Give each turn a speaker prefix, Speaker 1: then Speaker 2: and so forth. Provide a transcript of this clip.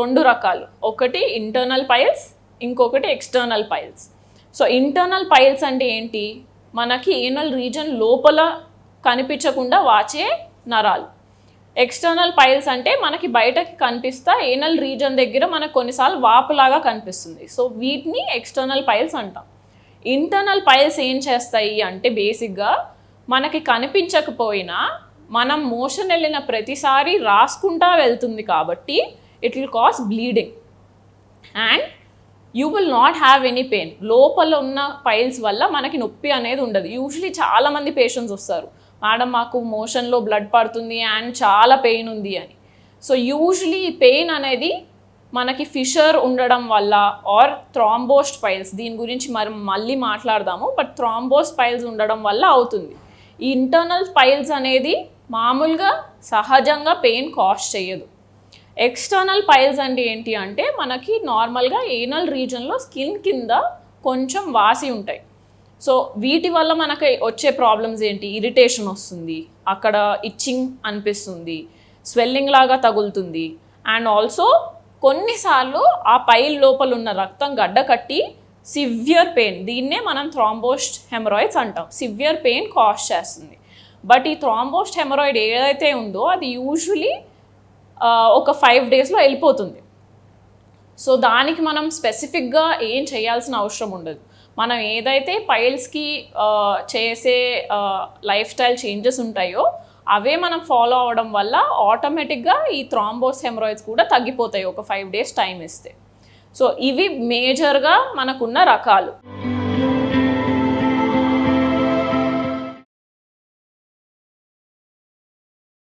Speaker 1: రెండు రకాలు. ఒకటి ఇంటర్నల్ పైల్స్ ఇంకొకటి external piles so internal piles అంటే ఏంటి? మనకి ఏనల్ రీజన్ లోపల కనిపించకుండా వాచే నరాలు. ఎక్స్టర్నల్ పైల్స్ అంటే మనకి బయటకి కనిపిస్తా ఏనల్ రీజన్ దగ్గర మనకు కొన్నిసార్లు వాపులాగా కనిపిస్తుంది. సో వీటిని ఎక్స్టర్నల్ పైల్స్ అంటాం. ఇంటర్నల్ పైల్స్ ఏం చేస్తాయి అంటే బేసిక్గా మనకి కనిపించకపోయినా మనం మోషన్ వెళ్ళిన ప్రతిసారి రాసుకుంటా వెళ్తుంది కాబట్టి it will cause bleeding and you will not have any pain లోపల ఉన్న పైల్స్ వల్ల మనకి నొప్పి అనేది ఉండదు. యూజువలీ చాలామంది పేషెంట్స్ వస్తారు. మేడం మాకు మోషన్లో బ్లడ్ పడుతుంది అండ్ చాలా పెయిన్ ఉంది అని. సో యూజువలీ పెయిన్ అనేది మనకి ఫిషర్ ఉండడం వల్ల ఆర్ థ్రాంబోస్ట్ పైల్స్ దీని గురించి మరి మళ్ళీ మాట్లాడదాము. బట్ థ్రాంబోస్ట్ పైల్స్ ఉండడం వల్ల అవుతుంది. ఈ ఇంటర్నల్ పైల్స్ అనేది మామూలుగా సహజంగా పెయిన్ కాస్ట్ చేయదు. ఎక్స్టర్నల్ పైల్స్ అంటే ఏంటి అంటే మనకి నార్మల్గా ఏనల్ రీజన్లో స్కిన్ కింద కొంచెం వాసి ఉంటాయి. సో వీటి వల్ల మనకి వచ్చే ప్రాబ్లమ్స్ ఏంటి? ఇరిటేషన్ వస్తుంది అక్కడ ఇచ్చింగ్ అనిపిస్తుంది స్వెల్లింగ్ లాగా తగులుతుంది. అండ్ ఆల్సో కొన్నిసార్లు ఆ పైల్ లోపల ఉన్న రక్తం గడ్డ కట్టి సివియర్ పెయిన్ దీన్నే మనం థ్రాంబోస్ట్ హెమరాయిడ్స్ అంటాం. సివియర్ పెయిన్ కాజ్ చేస్తుంది. బట్ ఈ థ్రాంబోస్ట్ హెమరాయిడ్ ఏదైతే ఉందో అది యూజువలీ ఒక ఫైవ్ డేస్లో వెళ్ళిపోతుంది. సో దానికి మనం స్పెసిఫిక్గా ఏం చేయాల్సిన అవసరం ఉండదు. మనం ఏదైతే పైల్స్కి చేసే లైఫ్ స్టైల్ చేంజెస్ ఉంటాయో అవే మనం ఫాలో అవడం వల్ల ఆటోమేటిక్గా ఈ థ్రాంబోస్ హెమరాయిడ్స్ కూడా తగ్గిపోతాయి. ఒక ఫైవ్ డేస్ టైం ఇస్తే. సో ఇవి మేజర్గా మనకున్న రకాలు.